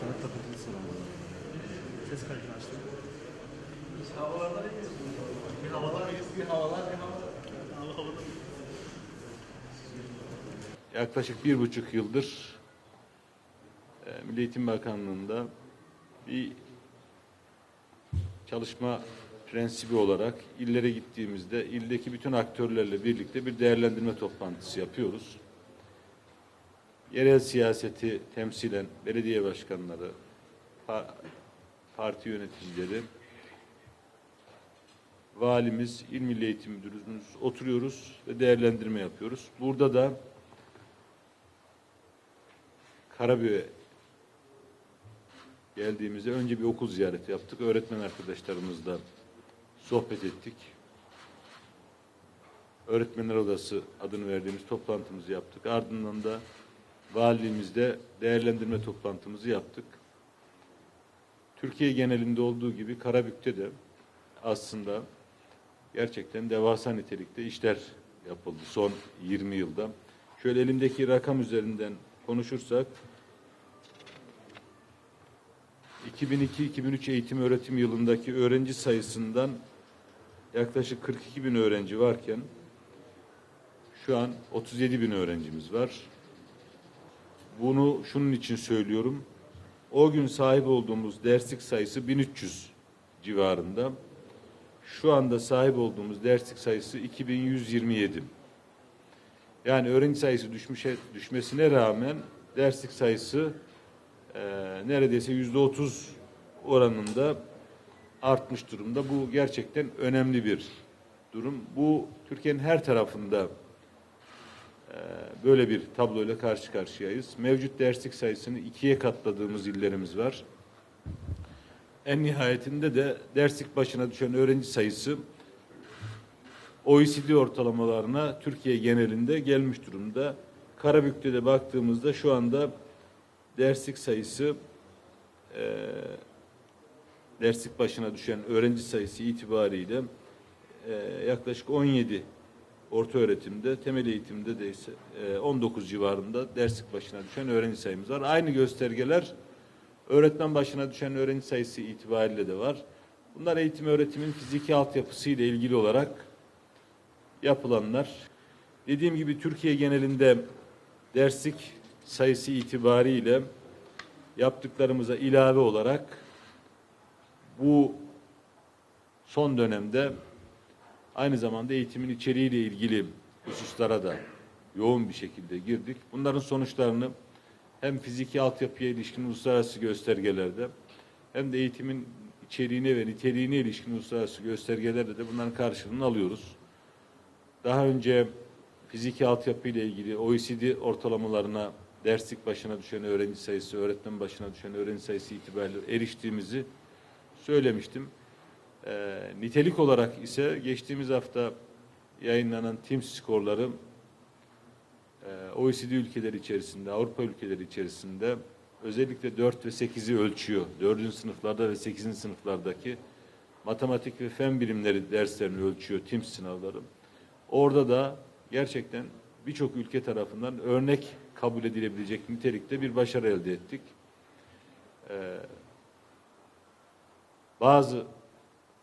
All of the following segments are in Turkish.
Sanat Fakültesi sınavı. Ses kaydını açtım. Havalarda ne diyorsunuz? Bir havalar, bir havalar, bir havalar. Yaklaşık bir buçuk yıldır e, Milli Eğitim Bakanlığı'nda bir çalışma prensibi olarak illere gittiğimizde ildeki bütün aktörlerle birlikte bir değerlendirme toplantısı yapıyoruz. Yerel siyaseti temsilen belediye başkanları, pa- parti yöneticileri, valimiz, il milli eğitim müdürümüz oturuyoruz ve değerlendirme yapıyoruz. Burada da Karabük'e geldiğimizde önce bir okul ziyareti yaptık. Öğretmen arkadaşlarımızla sohbet ettik. Öğretmenler Odası adını verdiğimiz toplantımızı yaptık. Ardından da valiliğimizde değerlendirme toplantımızı yaptık. Türkiye genelinde olduğu gibi Karabük'te de aslında gerçekten devasa nitelikte işler yapıldı son 20 yılda. Şöyle elimdeki rakam üzerinden konuşursak 2002-2003 eğitim öğretim yılındaki öğrenci sayısından yaklaşık 42 bin öğrenci varken şu an 37 bin öğrencimiz var. Bunu şunun için söylüyorum. O gün sahip olduğumuz derslik sayısı 1300 civarında. Şu anda sahip olduğumuz derslik sayısı 2127. Yani öğrenci sayısı düşmüş, düşmesine rağmen derslik sayısı e, neredeyse yüzde otuz oranında artmış durumda. Bu gerçekten önemli bir durum. Bu Türkiye'nin her tarafında e, böyle bir tabloyla karşı karşıyayız. Mevcut derslik sayısını ikiye katladığımız illerimiz var. En nihayetinde de derslik başına düşen öğrenci sayısı OECD ortalamalarına Türkiye genelinde gelmiş durumda. Karabük'te de baktığımızda şu anda derslik sayısı e, derslik başına düşen öğrenci sayısı itibariyle e, yaklaşık 17 orta öğretimde, temel eğitimde de ise e, 19 civarında derslik başına düşen öğrenci sayımız var. Aynı göstergeler öğretmen başına düşen öğrenci sayısı itibariyle de var. Bunlar eğitim öğretimin fiziki altyapısı ile ilgili olarak yapılanlar. Dediğim gibi Türkiye genelinde derslik sayısı itibariyle yaptıklarımıza ilave olarak bu son dönemde aynı zamanda eğitimin içeriğiyle ilgili hususlara da yoğun bir şekilde girdik. Bunların sonuçlarını hem fiziki altyapıya ilişkin uluslararası göstergelerde hem de eğitimin içeriğine ve niteliğine ilişkin uluslararası göstergelerde de bunların karşılığını alıyoruz. Daha önce fiziki altyapı ile ilgili OECD ortalamalarına derslik başına düşen öğrenci sayısı, öğretmen başına düşen öğrenci sayısı itibariyle eriştiğimizi söylemiştim. Ee, nitelik olarak ise geçtiğimiz hafta yayınlanan TIMS skorları e, OECD ülkeleri içerisinde, Avrupa ülkeleri içerisinde özellikle 4 ve 8'i ölçüyor. 4. sınıflarda ve 8. sınıflardaki matematik ve fen bilimleri derslerini ölçüyor TIMS sınavları. Orada da gerçekten birçok ülke tarafından örnek kabul edilebilecek nitelikte bir başarı elde ettik. Ee, bazı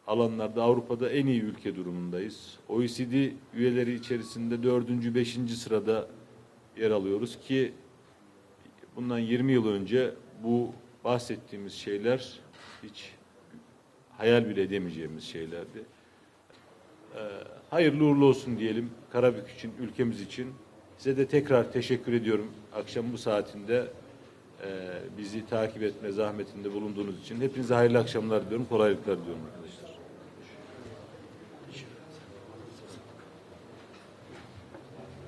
alanlarda Avrupa'da en iyi ülke durumundayız. OECD üyeleri içerisinde dördüncü, beşinci sırada yer alıyoruz ki bundan 20 yıl önce bu bahsettiğimiz şeyler hiç hayal bile edemeyeceğimiz şeylerdi. Ee, hayırlı uğurlu olsun diyelim Karabük için, ülkemiz için. Size de tekrar teşekkür ediyorum akşam bu saatinde e, bizi takip etme zahmetinde bulunduğunuz için. Hepinize hayırlı akşamlar diliyorum, kolaylıklar diliyorum.